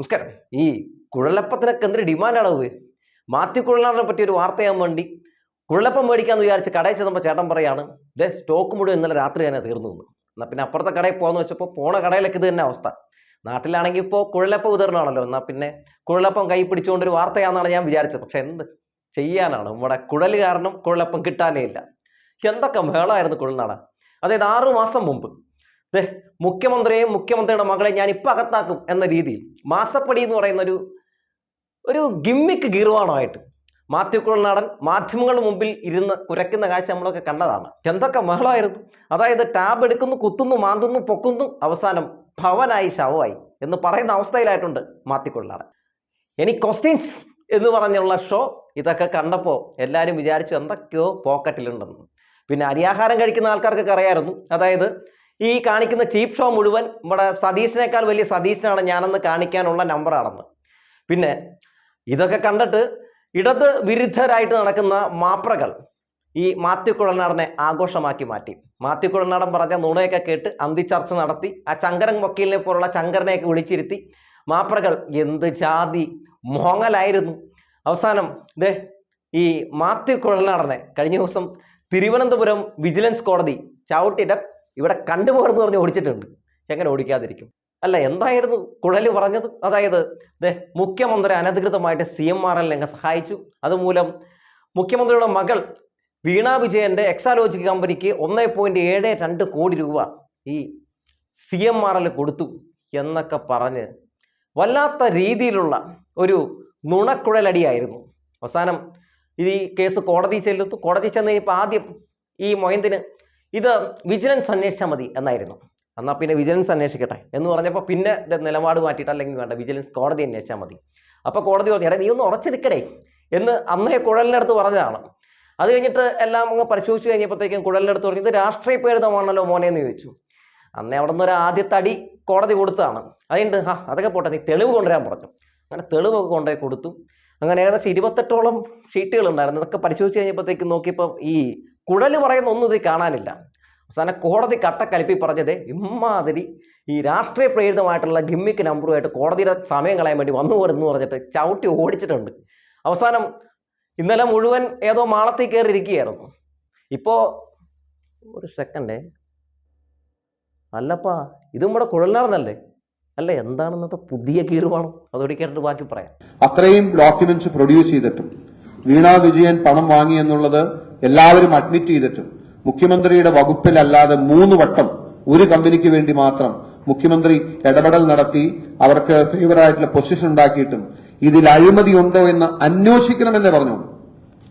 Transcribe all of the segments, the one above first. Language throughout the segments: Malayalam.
നമസ്കാരം. ഈ കുഴലപ്പത്തിനൊക്കെ എന്തൊരു ഡിമാൻഡാണ് പോയി മാത്യു കുഴലാറിനെ പറ്റി ഒരു വാർത്തയാൻ വേണ്ടി കുഴലപ്പം മേടിക്കാമെന്ന് വിചാരിച്ച് കടയിൽ ചെന്നപ്പോൾ ചേട്ടൻ പറയാണ് ഇതേ സ്റ്റോക്ക് മുഴുവൻ ഇന്നലെ രാത്രി തന്നെ തീർന്നു എന്ന്. എന്നാൽ പിന്നെ അപ്പുറത്തെ കടയിൽ പോകാന്ന് വെച്ചപ്പോൾ പോണ കടയിലൊക്കെ ഇത് തന്നെ അവസ്ഥ. നാട്ടിലാണെങ്കിൽ ഇപ്പോൾ കുഴലപ്പം വിതരണമാണല്ലോ. എന്നാൽ പിന്നെ കുഴലപ്പം കൈ പിടിച്ചുകൊണ്ടൊരു വാർത്തയാണെന്നാണ് ഞാൻ വിചാരിച്ചത്. പക്ഷെ എന്ത് ചെയ്യാനാണ്? നമ്മുടെ കുഴൽ കാരണം കുഴലപ്പം കിട്ടാനേ ഇല്ല. എന്തൊക്കെ മേളമായിരുന്നു കുഴൽനാട? അതായത് ആറു മാസം മുമ്പ് മുഖ്യമന്ത്രിയെയും മുഖ്യമന്ത്രിയുടെ മകളെ ഞാൻ ഇപ്പം അകത്താക്കും എന്ന രീതിയിൽ മാസപ്പടി എന്ന് പറയുന്ന ഒരു ഒരു ഗിമ്മിക്ക് ഗീർവാണമായിട്ട് മാത്യു കുഴൽനാടൻ മാധ്യമങ്ങളുടെ മുമ്പിൽ ഇരുന്ന് കുരയ്ക്കുന്ന കാഴ്ച നമ്മളൊക്കെ കണ്ടതാണ്. എന്തൊക്കെ മഹളമായിരുന്നു അതായത് ടാബ് എടുക്കുന്നു കുത്തുന്നു മാന്തുന്നു പൊക്കുന്നു അവസാനം ഭവനായി ശവമായി എന്ന് പറയുന്ന അവസ്ഥയിലായിട്ടുണ്ട് മാത്യു കുഴൽനാടൻ. എനി ക്വസ്റ്റ്യൻസ് എന്ന് പറഞ്ഞുള്ള ഷോ ഇതൊക്കെ കണ്ടപ്പോൾ എല്ലാവരും വിചാരിച്ചു എന്തൊക്കെയോ പോക്കറ്റിലുണ്ടെന്ന്. പിന്നെ അരിയാഹാരം കഴിക്കുന്ന ആൾക്കാർക്കൊക്കെ അറിയായിരുന്നു അതായത് ഈ കാണിക്കുന്ന ചീപ്പ് ഷോ മുഴുവൻ നമ്മുടെ സതീഷിനേക്കാൾ വലിയ സതീഷിനാണ് ഞാനെന്ന് കാണിക്കാനുള്ള നമ്പറാണെന്ന് പിന്നെ ഇതൊക്കെ കണ്ടിട്ട് ഇടത് വിരുദ്ധരായിട്ട് നടക്കുന്ന മാപ്രകൾ ഈ മാത്യു കുഴൽനാടനെ ആഘോഷമാക്കി മാറ്റി. മാത്യു കുഴൽനാടൻ പറഞ്ഞ നുണയൊക്കെ കേട്ട് അന്തിച്ചർച്ച നടത്തി ആ ചങ്കരൻ വക്കീലിനെ പോലുള്ള ചങ്കരനെയൊക്കെ വിളിച്ചിരുത്തി മാപ്രകൾ എന്ത് ജാതി മോങ്ങലായിരുന്നു. അവസാനം ദേ ഈ മാത്യു കുഴൽനാടനെ കഴിഞ്ഞ ദിവസം തിരുവനന്തപുരം വിജിലൻസ് കോടതി ചവിട്ടിയുടെ ഇവിടെ കണ്ടുപോകർന്ന് പറഞ്ഞ് ഓടിച്ചിട്ടുണ്ട്. എങ്ങനെ ഓടിക്കാതിരിക്കും? അല്ല എന്തായിരുന്നു കുഴൽ പറഞ്ഞത്? അതായത് മുഖ്യമന്ത്രി അനധികൃതമായിട്ട് സി എം ആർ എല്ലിനെ സഹായിച്ചു. അതുമൂലം മുഖ്യമന്ത്രിയുടെ മകൾ വീണ വിജയന്റെ എക്സാലോജിക് കമ്പനിക്ക് ഒന്നേ പോയിന്റ് ഏഴ് രണ്ട് കോടി രൂപ ഈ സി എം ആർ എൽ കൊടുത്തു എന്നൊക്കെ പറഞ്ഞ് വല്ലാത്ത രീതിയിലുള്ള ഒരു നുണക്കുഴലടിയായിരുന്നു. അവസാനം ഈ കേസ് കോടതി ചെല്ലുത്തു കോടതി ചെന്ന് ഇപ്പോൾ ആദ്യം ഈ മൊയന്തിന് ഇത് വിജിലൻസ് അന്വേഷിച്ചാൽ മതി എന്നായിരുന്നു. എന്നാൽ പിന്നെ വിജിലൻസ് അന്വേഷിക്കട്ടെ എന്ന് പറഞ്ഞപ്പോൾ പിന്നെ ഇത് നിലപാട് മാറ്റിയിട്ട് അല്ലെങ്കിൽ വേണ്ട വിജിലൻസ് കോടതി അന്വേഷിച്ചാൽ മതി. അപ്പോൾ കോടതി പറഞ്ഞു എടാ നീ ഒന്ന് ഉറച്ചു നിൽക്കടേ എന്ന് അന്നേ അടുത്ത് പറഞ്ഞതാണ്. അത് കഴിഞ്ഞിട്ട് എല്ലാം അങ്ങ് പരിശോധിച്ച് കഴിഞ്ഞപ്പോഴത്തേക്കും കുഴലിന്റെ അടുത്ത് പറഞ്ഞു ഇത് രാഷ്ട്രീയ പ്രേരിതമാണല്ലോ മോനെ എന്ന് ചോദിച്ചു. അന്നേ അവിടെ നിന്ന് ഒരു ആദ്യത്തെ അടി കോടതി കൊടുത്തതാണ്. അതുകൊണ്ട് ആ അതൊക്കെ പോട്ടെ നീ തെളിവ് കൊണ്ടുവരാൻ പറഞ്ഞു. അങ്ങനെ തെളിവൊക്കെ കൊണ്ടുപോയി കൊടുത്തു. അങ്ങനെ ഏകദേശം ഇരുപത്തെട്ടോളം ഷീറ്റുകൾ ഉണ്ടായിരുന്നു. അതൊക്കെ പരിശോധിച്ച് കഴിഞ്ഞപ്പോഴത്തേക്കും നോക്കിയപ്പോൾ ഈ കുഴൽ പറയുന്ന ഒന്നും ഇതിൽ കാണാനില്ല. അവസാനം കോടതി കട്ടക്കലിപ്പി പറഞ്ഞത് ഇമ്മാതിരി ഈ രാഷ്ട്രീയ പ്രേരിതമായിട്ടുള്ള ഗിമ്മിക്ക് നമ്പറുമായിട്ട് കോടതിയുടെ സമയം കളയാൻ വേണ്ടി വന്നു പോരെന്ന് പറഞ്ഞിട്ട് ചവിട്ടി ഓടിച്ചിട്ടുണ്ട്. അവസാനം ഇന്നലെ മുഴുവൻ ഏതോ മാളത്തിൽ കയറി ഇരിക്കുകയായിരുന്നു. ഇപ്പോൾ ഒരു സെക്കൻഡേ അല്ലപ്പാ ഇത് നമ്മുടെ കുഴലാർന്നല്ലേ അല്ല എന്താണെന്നത് പുതിയ കീറുവാണോ അതോടെ കേട്ടിട്ട് ബാക്കി പറയാം. അത്രയും ഡോക്യുമെന്റ്സ് പ്രൊഡ്യൂസ് ചെയ്തിട്ടും വീണാ വിജയൻ പണം വാങ്ങി എന്നുള്ളത് എല്ലാവരും അഡ്മിറ്റ് ചെയ്തിട്ടും മുഖ്യമന്ത്രിയുടെ വകുപ്പിലല്ലാതെ മൂന്ന് വട്ടം ഒരു കമ്പനിക്ക് വേണ്ടി മാത്രം മുഖ്യമന്ത്രി ഇടപെടൽ നടത്തി അവർക്ക് ഫേവറായിട്ടുള്ള പൊസിഷൻ ഉണ്ടാക്കിയിട്ടും ഇതിൽ അഴിമതി ഉണ്ടോ എന്ന് അന്വേഷിക്കണമെന്നേ പറഞ്ഞു.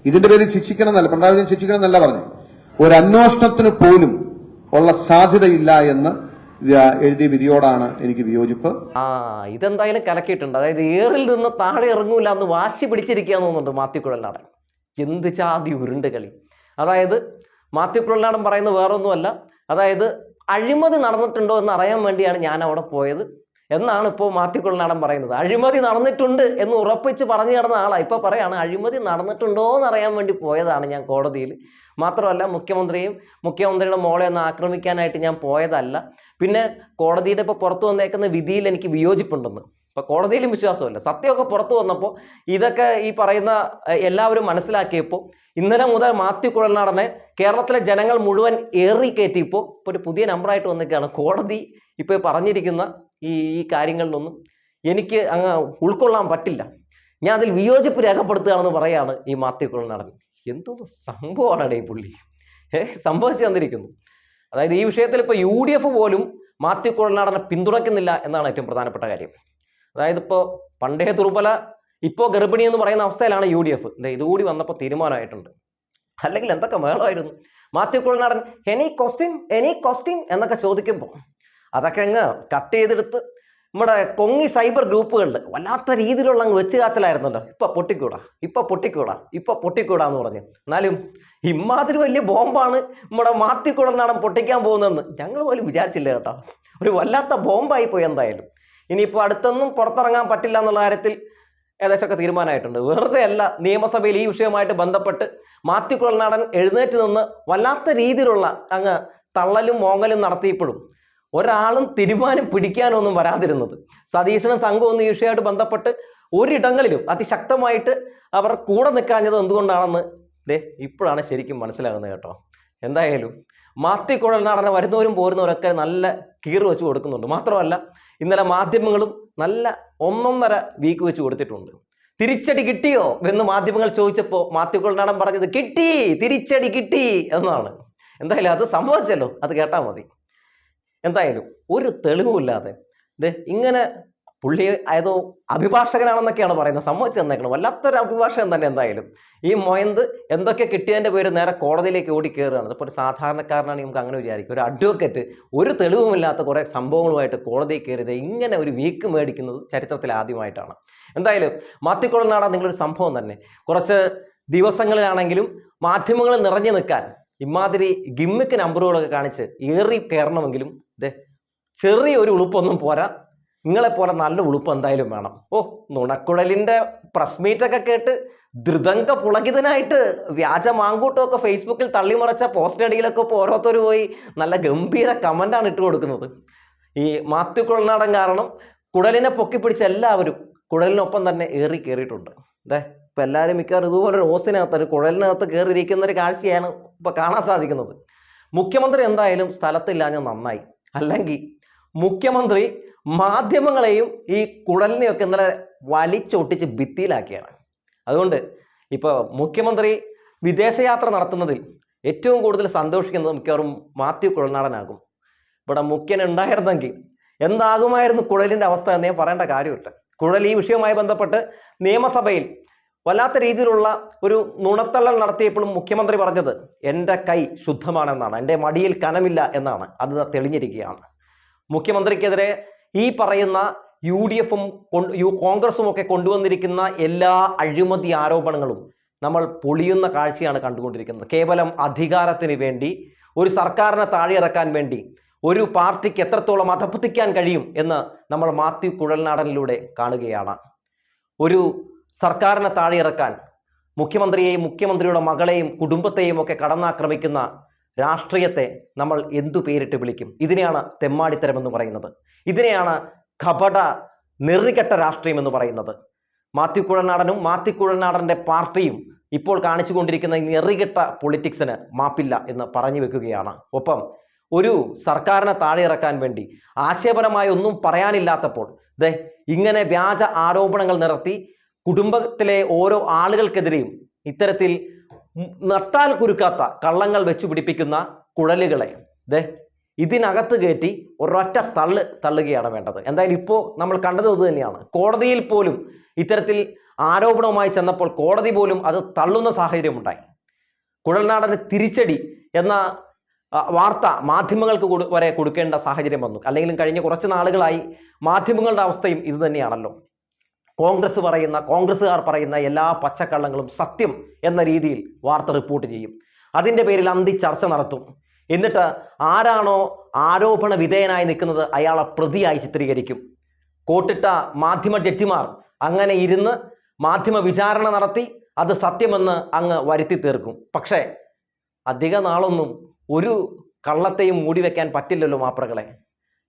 ഇതിന്റെ പേരിൽ ശിക്ഷിക്കണം എന്നല്ല പിണറായി ശിക്ഷിക്കണം എന്നല്ല പറഞ്ഞു. ഒരു അന്വേഷണത്തിന് പോലും ഉള്ള സാധ്യതയില്ല എന്ന് എഴുതിയ വിധിയോടാണ് എനിക്ക് വിയോജിപ്പ്. ആ ഇതെന്തായാലും കലക്കിയിട്ടുണ്ട്. അതായത് ഏറിൽ നിന്ന് താഴെ ഇറങ്ങൂല എന്ന് വാശി പിടിച്ചിരിക്കുകയെന്ന് തോന്നുന്നുണ്ട് മാത്യു നാടൻ എന്ത് ചാതി ഉരുണ്ട് കളി. അതായത് മാത്യു കുഴൽനാടൻ പറയുന്നത് വേറൊന്നുമല്ല. അതായത് അഴിമതി നടന്നിട്ടുണ്ടോ എന്ന് അറിയാൻ വേണ്ടിയാണ് ഞാൻ അവിടെ പോയത്. എന്നാണ് ഇപ്പോൾ മാത്യു കുഴൽനാടൻ പറയുന്നത്. അഴിമതി നടന്നിട്ടുണ്ട് എന്ന് ഉറപ്പിച്ച് പറഞ്ഞു കിടന്ന ആളാണ് ഇപ്പോൾ പറയാണ് അഴിമതി നടന്നിട്ടുണ്ടോ എന്ന് അറിയാൻ വേണ്ടി പോയതാണ് ഞാൻ കോടതിയിൽ. മാത്രമല്ല മുഖ്യമന്ത്രിയും മുഖ്യമന്ത്രിയുടെ മോളെ ഒന്ന് ആക്രമിക്കാനായിട്ട് ഞാൻ പോയതല്ല. പിന്നെ കോടതിയുടെ ഇപ്പോൾ പുറത്തു വന്നേക്കുന്ന വിധിയിൽ എനിക്ക് വിയോജിപ്പുണ്ടെന്ന്. ഇപ്പൊ കോടതിയിലും വിശ്വാസമല്ല സത്യമൊക്കെ പുറത്തു വന്നപ്പോൾ ഇതൊക്കെ ഈ പറയുന്ന എല്ലാവരും മനസ്സിലാക്കിയപ്പോൾ ഇന്നലെ മുതൽ മാത്യു കുഴൽനാടനെ കേരളത്തിലെ ജനങ്ങൾ മുഴുവൻ ഏറി കയറ്റിയപ്പോൾ ഇപ്പോൾ ഒരു പുതിയ നമ്പറായിട്ട് വന്നിരിക്കുകയാണ്. കോടതി ഇപ്പോൾ പറഞ്ഞിരിക്കുന്ന ഈ ഈ കാര്യങ്ങളിലൊന്നും എനിക്ക് അങ്ങ് ഉൾക്കൊള്ളാൻ പറ്റില്ല. ഞാൻ അതിൽ വിയോജിപ്പ് രേഖപ്പെടുത്തുകയാണെന്ന് പറയാണ് ഈ മാത്യു കുഴൽനാടൻ. എന്തോന്ന് സംഭവമാണ് ഈ പുള്ളി? ഏഹ് സംഭവിച്ചു തന്നിരിക്കുന്നു. അതായത് ഈ വിഷയത്തിൽ ഇപ്പോൾ യു ഡി എഫ് പോലും മാത്യു കുഴൽനാടനെ പിന്തുണയ്ക്കുന്നില്ല എന്നാണ് ഏറ്റവും പ്രധാനപ്പെട്ട കാര്യം. അതായത് ഇപ്പോൾ പണ്ടേ ദുർബല ഇപ്പോൾ ഗർഭിണി എന്ന് പറയുന്ന അവസ്ഥയിലാണ് യു ഡി എഫ്. ഇതുകൂടി വന്നപ്പോൾ തീരുമാനമായിട്ടുണ്ട്. അല്ലെങ്കിൽ എന്തൊക്കെ മേളമായിരുന്നു? Mathew Kuzhalnadan any question any question എന്നൊക്കെ ചോദിക്കുമ്പോൾ അതൊക്കെ അങ്ങ് കട്ട് ചെയ്തെടുത്ത് നമ്മുടെ കൊങ്ങി സൈബർ ഗ്രൂപ്പുകളിൽ വല്ലാത്ത രീതിയിലുള്ള അങ്ങ് വെച്ച് കാച്ചലായിരുന്നല്ലോ. ഇപ്പൊ പൊട്ടിക്കൂടാ ഇപ്പൊ പൊട്ടിക്കൂടാ ഇപ്പൊ പൊട്ടിക്കൂടാ എന്ന് പറഞ്ഞു. എന്നാലും ഇമാതിരി വലിയ ബോംബാണ് നമ്മുടെ മാത്യു കുഴൽനാടൻ പൊട്ടിക്കാൻ പോകുന്നതെന്ന് ഞങ്ങൾ പോലും വിചാരിച്ചില്ല കേട്ടോ. ഒരു വല്ലാത്ത ബോംബായി പോയി എന്തായാലും. ഇനിയിപ്പോൾ അടുത്തൊന്നും പുറത്തിറങ്ങാൻ പറ്റില്ല എന്നുള്ള കാര്യത്തിൽ ഏകദേശമൊക്കെ തീരുമാനമായിട്ടുണ്ട്. വെറുതെ അല്ല നിയമസഭയിൽ ഈ വിഷയവുമായിട്ട് ബന്ധപ്പെട്ട് മാത്യു കുഴൽനാടൻ എഴുന്നേറ്റ് നിന്ന് വല്ലാത്ത രീതിയിലുള്ള അങ്ങ് തള്ളലും മോങ്ങലും നടത്തിയപ്പോഴും ഒരാളും തീരുമാനം പിടിക്കാനൊന്നും വരാതിരുന്നത്. സതീശനും സംഘവും ഈ വിഷയമായിട്ട് ബന്ധപ്പെട്ട് ഒരിടങ്ങളിലും അതിശക്തമായിട്ട് അവർ കൂടെ നിൽക്കാഞ്ഞത് എന്തുകൊണ്ടാണെന്ന് ദേ ഇപ്പോഴാണ് ശരിക്കും മനസ്സിലാകുന്നത് കേട്ടോ. എന്തായാലും മാത്തി കുഴൽനാടനെ വരുന്നവരും പോരുന്നവരൊക്കെ നല്ല കീറ് വെച്ച് കൊടുക്കുന്നുണ്ട്. മാത്രമല്ല ഇന്നലെ മാധ്യമങ്ങളും നല്ല ഒന്നൊന്നര വീക്ക് വെച്ച് കൊടുത്തിട്ടുണ്ട്. തിരിച്ചടി കിട്ടിയോ? എന്ന് മാധ്യമങ്ങൾ ചോദിച്ചപ്പോൾ മാത്യു കുഴൽനാടൻ പറഞ്ഞത് കിട്ടി തിരിച്ചടി കിട്ടി എന്നാണ്. എന്തായാലും അത് സംഭവിച്ചല്ലോ. അത് കേട്ടാൽ മതി. എന്തായാലും ഒരു തെളിവുമില്ലാതെ ഇങ്ങനെ പുള്ളി ഏതോ അഭിഭാഷകനാണെന്നൊക്കെയാണ് പറയുന്നത്. സമ്മതിച്ചു തന്നേക്കണം. വല്ലാത്തൊരു അഭിഭാഷകൻ തന്നെ എന്തായാലും. ഈ മൊയന്ത് എന്തൊക്കെ കിട്ടിയതിന്റെ പേര് നേരെ കോടതിയിലേക്ക് ഓടി കയറുകയാണ്. ഇപ്പോൾ ഒരു സാധാരണക്കാരനാണെങ്കിൽ നമുക്ക് അങ്ങനെ വിചാരിക്കും. ഒരു അഡ്വക്കേറ്റ് ഒരു തെളിവുമില്ലാത്ത കുറേ സംഭവങ്ങളുമായിട്ട് കോടതിയിൽ കയറിയത് ഇങ്ങനെ ഒരു വീക്ക് മേടിക്കുന്നത് ചരിത്രത്തിൽ ആദ്യമായിട്ടാണ്. എന്തായാലും മാത്തിക്കുളനാട നിങ്ങളൊരു സംഭവം തന്നെ. കുറച്ച് ദിവസങ്ങളിലാണെങ്കിലും മാധ്യമങ്ങളിൽ നിറഞ്ഞു നിൽക്കാൻ ഇമാതിരി ഗിമ്മിക്ക് നമ്പറുകളൊക്കെ കാണിച്ച് ഏറി കയറണമെങ്കിലും ദേ ചെറിയൊരു ഉളുപ്പൊന്നും പോരാ. നിങ്ങളെപ്പോലെ നല്ല ഉളുപ്പ് എന്തായാലും വേണം. ഓ നുണക്കുഴലിന്റെ പ്രസ് മീറ്റൊക്കെ കേട്ട് ധൃതങ്ക പുളകിതനായിട്ട് വ്യാജ മാങ്കൂട്ടമൊക്കെ ഫേസ്ബുക്കിൽ തള്ളിമറച്ച പോസ്റ്റ് അടിയിലൊക്കെ ഇപ്പോൾ ഓരോരുത്തർ പോയി നല്ല ഗംഭീര കമന്റാണ് ഇട്ട് കൊടുക്കുന്നത്. ഈ മാത്യു കുഴൽനാടൻ കാരണം പൊക്കി പിടിച്ച എല്ലാവരും കുഴലിനൊപ്പം തന്നെ ഏറി കയറിയിട്ടുണ്ട് അതെ ഇപ്പം എല്ലാവരും മിക്കവാറും ഇതുപോലെ ഒരു ഓസിനകത്ത് ഒരു കുഴലിനകത്ത് കയറിയിരിക്കുന്ന ഒരു കാഴ്ചയാണ് ഇപ്പം കാണാൻ സാധിക്കുന്നത്. മുഖ്യമന്ത്രി എന്തായാലും സ്ഥലത്തില്ലാഞ്ഞ നന്നായി. അല്ലെങ്കിൽ മുഖ്യമന്ത്രി മാധ്യമങ്ങളെയും ഈ കുടലിനെയൊക്കെ ഇന്നലെ വലിച്ചൊട്ടിച്ച് ഭിത്തിയിലാക്കിയാണ്. അതുകൊണ്ട് ഇപ്പോൾ മുഖ്യമന്ത്രി വിദേശയാത്ര നടത്തുന്നതിൽ ഏറ്റവും കൂടുതൽ സന്തോഷിക്കുന്നത് മിക്കവാറും മാത്യു കുഴൽനാടനാകും. ഇവിടെ മുഖ്യൻ ഉണ്ടായിരുന്നെങ്കിൽ എന്താകുമായിരുന്നു കുഴലിന്റെ അവസ്ഥ എന്ന് പറയേണ്ട കാര്യമില്ല. കുഴൽ ഈ വിഷയവുമായി ബന്ധപ്പെട്ട് നിയമസഭയിൽ വല്ലാത്ത രീതിയിലുള്ള ഒരു നുണത്തള്ളൽ നടത്തിയപ്പോഴും മുഖ്യമന്ത്രി പറഞ്ഞത് എന്റെ കൈ ശുദ്ധമാണെന്നാണ് എന്റെ മടിയിൽ കനമില്ല എന്നാണ്. അത് തെളിഞ്ഞിരിക്കുകയാണ്. മുഖ്യമന്ത്രിക്കെതിരെ ഈ പറയുന്ന യു ഡി എഫും യു കോൺഗ്രസും ഒക്കെ കൊണ്ടുവന്നിരിക്കുന്ന എല്ലാ അഴിമതി ആരോപണങ്ങളും നമ്മൾ പൊളിയുന്ന കാഴ്ചയാണ് കണ്ടുകൊണ്ടിരിക്കുന്നത്. കേവലം അധികാരത്തിന് വേണ്ടി ഒരു സർക്കാരിനെ താഴെയിറക്കാൻ വേണ്ടി ഒരു പാർട്ടിക്ക് എത്രത്തോളം അധപ്പതിക്കാൻ കഴിയും എന്ന് നമ്മൾ മാത്യു കുഴൽനാടനിലൂടെ കാണുകയാണ്. ഒരു സർക്കാരിനെ താഴെയിറക്കാൻ മുഖ്യമന്ത്രിയെയും മുഖ്യമന്ത്രിയുടെ മകളെയും കുടുംബത്തെയും ഒക്കെ കടന്നാക്രമിക്കുന്ന രാഷ്ട്രീയത്തെ നമ്മൾ എന്തു പേരിട്ട് വിളിക്കും? ഇതിനെയാണ് തെമ്മാടിത്തരം എന്ന് പറയുന്നത്. ഇതിനെയാണ് കപട നെറികെട്ട രാഷ്ട്രീയം എന്ന് പറയുന്നത്. മാത്യു കുഴൽനാടനും മാത്യു കുഴൽനാടന്റെ പാർട്ടിയും ഇപ്പോൾ കാണിച്ചു കൊണ്ടിരിക്കുന്ന നെറികെട്ട പൊളിറ്റിക്സിന് മാപ്പില്ല എന്ന് പറഞ്ഞു വെക്കുകയാണ്. ഒപ്പം ഒരു സർക്കാരിനെ താഴെ ഇറക്കാൻ വേണ്ടി ആശയപരമായി ഒന്നും പറയാനില്ലാത്തപ്പോൾ ദേ ഇങ്ങനെ വ്യാജ ആരോപണങ്ങൾ നിരത്തി കുടുംബത്തിലെ ഓരോ ആളുകൾക്കെതിരെയും ഇത്തരത്തിൽ നട്ടാൽ കുരുക്കാത്ത കള്ളങ്ങൾ വെച്ചു പിടിപ്പിക്കുന്ന കുഴലുകളെ. ദേ ഇതിനകത്ത് കയറ്റി ഒരൊറ്റ തള്ള് തള്ളുകയാണ് വേണ്ടത്. എന്തായാലും ഇപ്പോൾ നമ്മൾ കണ്ടത് അത് തന്നെയാണ്. കോടതിയിൽ പോലും ഇത്തരത്തിൽ ആരോപണവുമായി ചെന്നപ്പോൾ കോടതി പോലും അത് തള്ളുന്ന സാഹചര്യമുണ്ടായി കുഴൽനാടന് തിരിച്ചടി എന്ന വാർത്ത മാധ്യമങ്ങൾക്ക് വരെ കൊടുക്കേണ്ട സാഹചര്യം വന്നു. അല്ലെങ്കിലും കഴിഞ്ഞ കുറച്ച് നാളുകളായി മാധ്യമങ്ങളുടെ അവസ്ഥയും ഇത് തന്നെയാണല്ലോ. കോൺഗ്രസ് പറയുന്ന കോൺഗ്രസ്സുകാർ പറയുന്ന എല്ലാ പച്ചക്കള്ളങ്ങളും സത്യം എന്ന രീതിയിൽ വാർത്ത റിപ്പോർട്ട് ചെയ്യും. അതിന്റെ പേരിൽ അന്തി ചർച്ച നടത്തും. എന്നിട്ട് ആരാണോ ആരോപണ വിധേയനായി നിൽക്കുന്നത് അയാളെ പ്രതിയായി ചിത്രീകരിക്കും. കോട്ടിട്ട മാധ്യമ ജഡ്ജിമാർ അങ്ങനെ ഇരുന്ന് മാധ്യമ വിചാരണ നടത്തി അത് സത്യമെന്ന് അങ്ങ് വരുത്തി തീർക്കും. പക്ഷേ അധിക നാളൊന്നും ഒരു കള്ളത്തെയും മൂടി വെക്കാൻ പറ്റില്ലല്ലോ മാപ്രകളെ.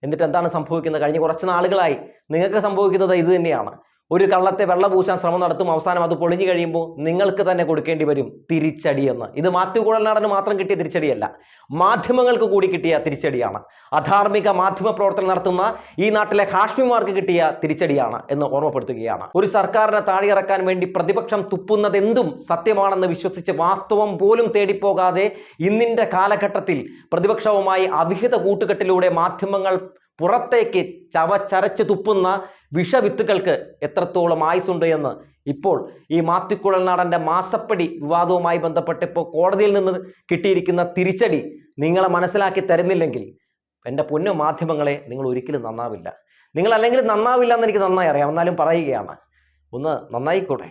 എന്നിട്ട് എന്താണ് സംഭവിക്കുന്നത്? കഴിഞ്ഞ കുറച്ച് നാളുകളായി നിങ്ങൾക്ക് സംഭവിക്കുന്നത് ഇത് തന്നെയാണ്. ഒരു കള്ളത്തെ വെള്ള പൂശാൻ ശ്രമം നടത്തും അവസാനം അത് പൊളിഞ്ഞു കഴിയുമ്പോൾ നിങ്ങൾക്ക് തന്നെ കൊടുക്കേണ്ടി വരും തിരിച്ചടി എന്ന് ഇത് മാത്യു കുഴൽനാടന് മാത്രം കിട്ടിയ തിരിച്ചടിയല്ല മാധ്യമങ്ങൾക്ക് കൂടി കിട്ടിയ തിരിച്ചടിയാണ്. അധാർമിക മാധ്യമ പ്രവർത്തനം നടത്തുന്ന ഈ നാട്ടിലെ ഹാഷ്മിമാർക്ക് കിട്ടിയ തിരിച്ചടിയാണ് എന്ന് ഓർമ്മപ്പെടുത്തുകയാണ്. ഒരു സർക്കാരിനെ താഴെയിറക്കാൻ വേണ്ടി പ്രതിപക്ഷം തുപ്പുന്നതെന്തും സത്യമാണെന്ന് വിശ്വസിച്ച് വാസ്തവം പോലും തേടിപ്പോകാതെ ഇന്നിന്റെ കാലഘട്ടത്തിൽ പ്രതിപക്ഷവുമായി അവിഹിത കൂട്ടുകെട്ടിലൂടെ മാധ്യമങ്ങൾ പുറത്തേക്ക് ചവച്ചരച്ച് തുപ്പുന്ന വിഷവിത്തുകൾക്ക് എത്രത്തോളം ആയുസുണ്ട് എന്ന്. ഇപ്പോൾ ഈ മാത്തിക്കുഴൽനാടന്റെ മാസപ്പടി വിവാദവുമായി ബന്ധപ്പെട്ട് ഇപ്പോൾ കോടതിയിൽ നിന്ന് കിട്ടിയിരിക്കുന്ന തിരിച്ചടി നിങ്ങളെ മനസ്സിലാക്കി തരുന്നില്ലെങ്കിൽ എന്റെ പൊന്നു മാധ്യമങ്ങളെ നിങ്ങൾ ഒരിക്കലും നന്നാവില്ല. നിങ്ങൾ അല്ലെങ്കിൽ നന്നാവില്ല എന്ന് എനിക്ക് നന്നായി അറിയാം. എന്നാലും പറയുകയാണ്. ഒന്ന് നന്നായിക്കോട്ടെ.